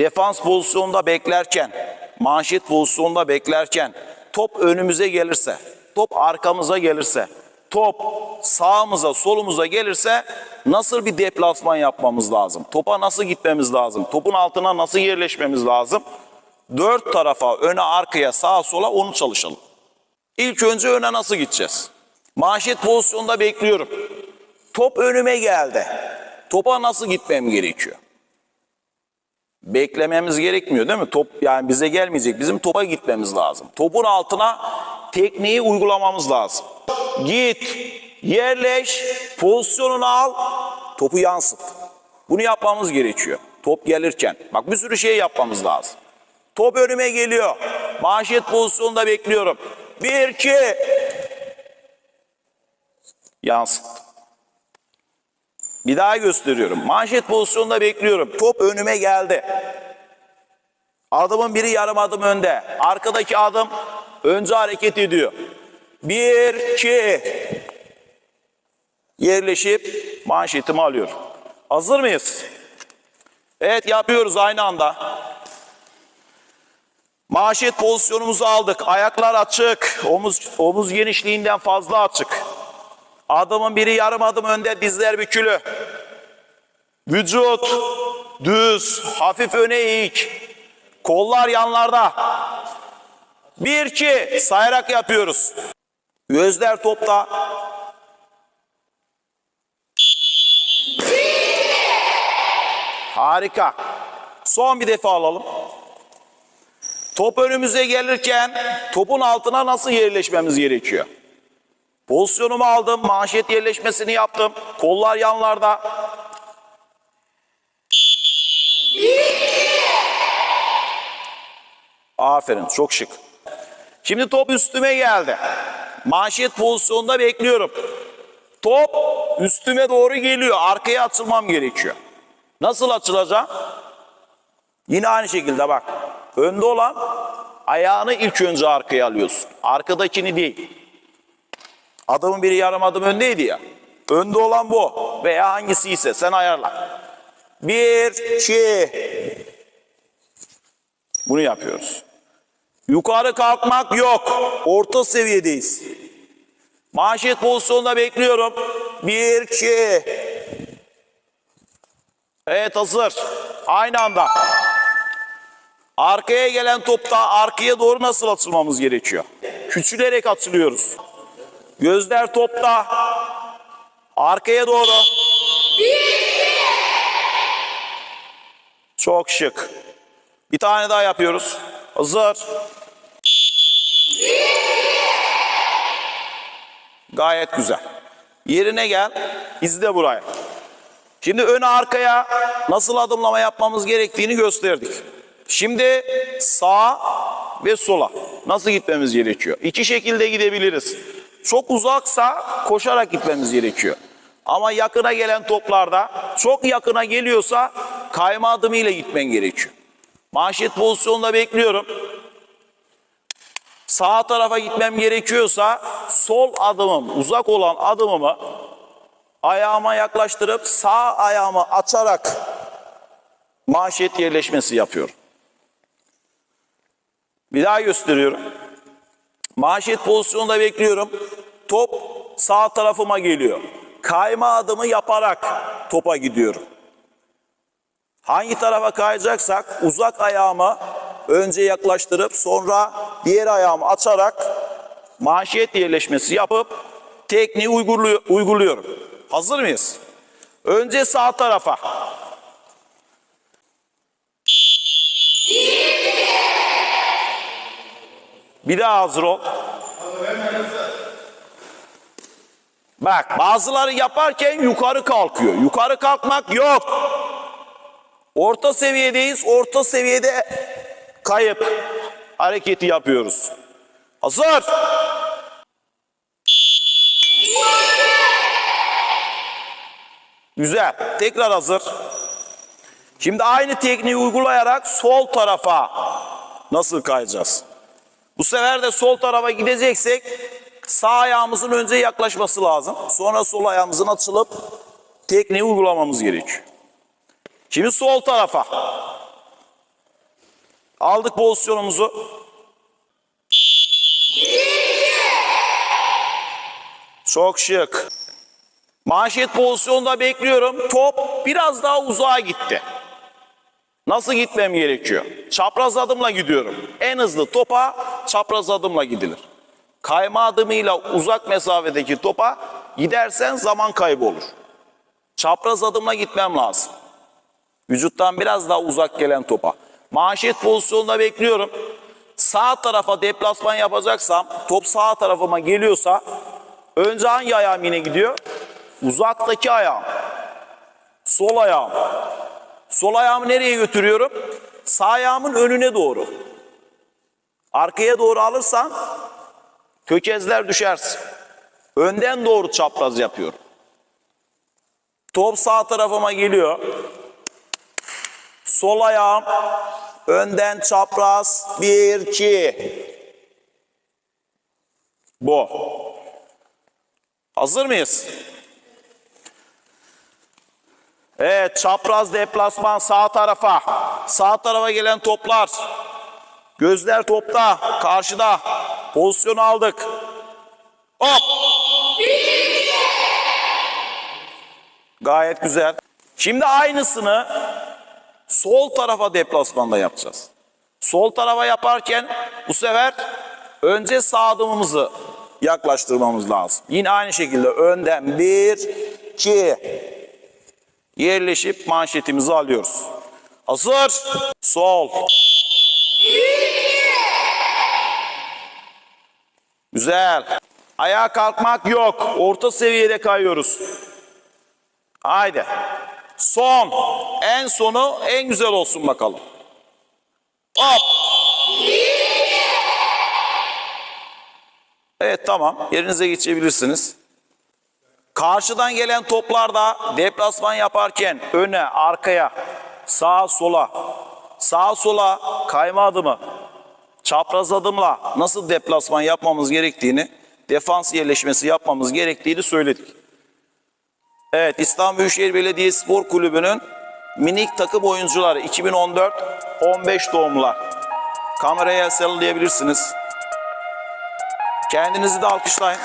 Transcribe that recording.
defans pozisyonunda beklerken, manşet pozisyonunda beklerken top önümüze gelirse, top arkamıza gelirse, top sağımıza, solumuza gelirse nasıl bir deplasman yapmamız lazım? Topa nasıl gitmemiz lazım? Topun altına nasıl yerleşmemiz lazım? Dört tarafa, öne, arkaya, sağa, sola onu çalışalım. İlk önce öne nasıl gideceğiz? Manşet pozisyonda bekliyorum. Top önüme geldi. Topa nasıl gitmem gerekiyor? Beklememiz gerekmiyor değil mi? Top yani bize gelmeyecek. Bizim topa gitmemiz lazım. Topun altına tekniği uygulamamız lazım. Git, yerleş, pozisyonunu al, topu yansıt. Bunu yapmamız gerekiyor. Top gelirken. Bak bir sürü şey yapmamız lazım. Top önüme geliyor. Manşet pozisyonunda bekliyorum. Bir, iki. Yansıt. Bir daha gösteriyorum. Manşet pozisyonunda bekliyorum. Top önüme geldi. Adımın biri yarım adım önde. Arkadaki adım önce hareket ediyor. Bir, iki. Yerleşip manşetimi alıyorum. Hazır mıyız? Evet yapıyoruz aynı anda. Manşet pozisyonumuzu aldık. Ayaklar açık. Omuz, omuz genişliğinden fazla açık. Adımın biri yarım adım önde, dizler bükülü. Vücut düz, hafif öne eğik. Kollar yanlarda. Bir, iki, sayarak yapıyoruz. Gözler topta. Harika. Son bir defa alalım. Top önümüze gelirken topun altına nasıl yerleşmemiz gerekiyor? Pozisyonumu aldım, manşet yerleşmesini yaptım. Kollar yanlarda. Aferin, çok şık. Şimdi top üstüme geldi. Manşet pozisyonunda bekliyorum. Top üstüme doğru geliyor. Arkaya açılmam gerekiyor. Nasıl açılacağım? Yine aynı şekilde bak. Önde olan ayağını ilk önce arkaya alıyorsun. Arkadakini değil. Adamın biri yarım adım öndeydi ya. Önde olan bu veya hangisi ise sen ayarla. Bir, iki. Bunu yapıyoruz. Yukarı kalkmak yok. Orta seviyedeyiz. Manşet pozisyonunda bekliyorum. Bir, iki. Evet hazır. Aynı anda. Arkaya gelen topta arkaya doğru nasıl atılmamız gerekiyor? Küçülerek atılıyoruz. Gözler topta. Arkaya doğru. Çok şık. Bir tane daha yapıyoruz. Hazır. Gayet güzel. Yerine gel. İzle buraya. Şimdi ön arkaya nasıl adımlama yapmamız gerektiğini gösterdik. Şimdi sağa ve sola nasıl gitmemiz gerekiyor? İki şekilde gidebiliriz. Çok uzaksa koşarak gitmemiz gerekiyor. Ama yakına gelen toplarda çok yakına geliyorsa kayma adımıyla gitmen gerekiyor. Manşet pozisyonunda bekliyorum. Sağ tarafa gitmem gerekiyorsa sol adımım, uzak olan adımımı ayağıma yaklaştırıp sağ ayağımı açarak manşet yerleşmesi yapıyorum. Bir daha gösteriyorum. Manşet pozisyonunda bekliyorum. Top sağ tarafıma geliyor. Kayma adımı yaparak topa gidiyorum. Hangi tarafa kayacaksak uzak ayağımı önce yaklaştırıp sonra diğer ayağımı açarak manşet yerleşmesi yapıp tekniği uyguluyor- uyguluyorum. Hazır mıyız? Önce sağ tarafa. Bir daha hazır ol. Bak bazıları yaparken yukarı kalkıyor. Yukarı kalkmak yok. Orta seviyedeyiz. Orta seviyede kayıp hareketi yapıyoruz. Hazır. Güzel. Tekrar hazır. Şimdi aynı tekniği uygulayarak sol tarafa nasıl kayacağız? Bu sefer de sol tarafa gideceksek sağ ayağımızın önce yaklaşması lazım. Sonra sol ayağımızın açılıp tekniği uygulamamız gerekiyor. Şimdi sol tarafa. Aldık pozisyonumuzu. Çok şık. Manşet pozisyonda bekliyorum. Top biraz daha uzağa gitti. Nasıl gitmem gerekiyor? Çapraz adımla gidiyorum. En hızlı topa çapraz adımla gidilir. Kayma adımıyla uzak mesafedeki topa gidersen zaman kaybı olur. Çapraz adımla gitmem lazım. Vücuttan biraz daha uzak gelen topa. Manşet pozisyonunda bekliyorum. Sağ tarafa deplasman yapacaksam, top sağ tarafıma geliyorsa önce hangi ayağım yine gidiyor? Uzaktaki ayağım. Sol ayağım. Sol ayağımı nereye götürüyorum? Sağ ayağımın önüne doğru. Arkaya doğru alırsan tökezler düşersin. Önden doğru çapraz yapıyorum. Top sağ tarafıma geliyor. Sol ayağım önden çapraz. Bir, iki. Bu. Hazır mıyız? Evet, çapraz deplasman sağ tarafa. Sağ tarafa gelen toplar. Gözler topta, karşıda. Pozisyon aldık. Hop! Gayet güzel. Şimdi aynısını sol tarafa deplasmanda yapacağız. Sol tarafa yaparken bu sefer önce sağ adımımızı yaklaştırmamız lazım. Yine aynı şekilde önden bir, iki yerleşip manşetimizi alıyoruz. Hazır. Sol. Güzel. Ayağa kalkmak yok. Orta seviyede kayıyoruz. Haydi. Son. En sonu en güzel olsun bakalım. Hop. Evet tamam. Yerinize geçebilirsiniz. Karşıdan gelen toplarda deplasman yaparken öne, arkaya, sağa, sola, sağa, sola kayma adımı, çapraz adımla nasıl deplasman yapmamız gerektiğini, defans yerleşmesi yapmamız gerektiğini söyledik. Evet İstanbul Büyükşehir Belediye Spor Kulübü'nün minik takım oyuncuları 2014-15 doğumlular. Kameraya sallayabilirsiniz. Kendinizi de alkışlayın.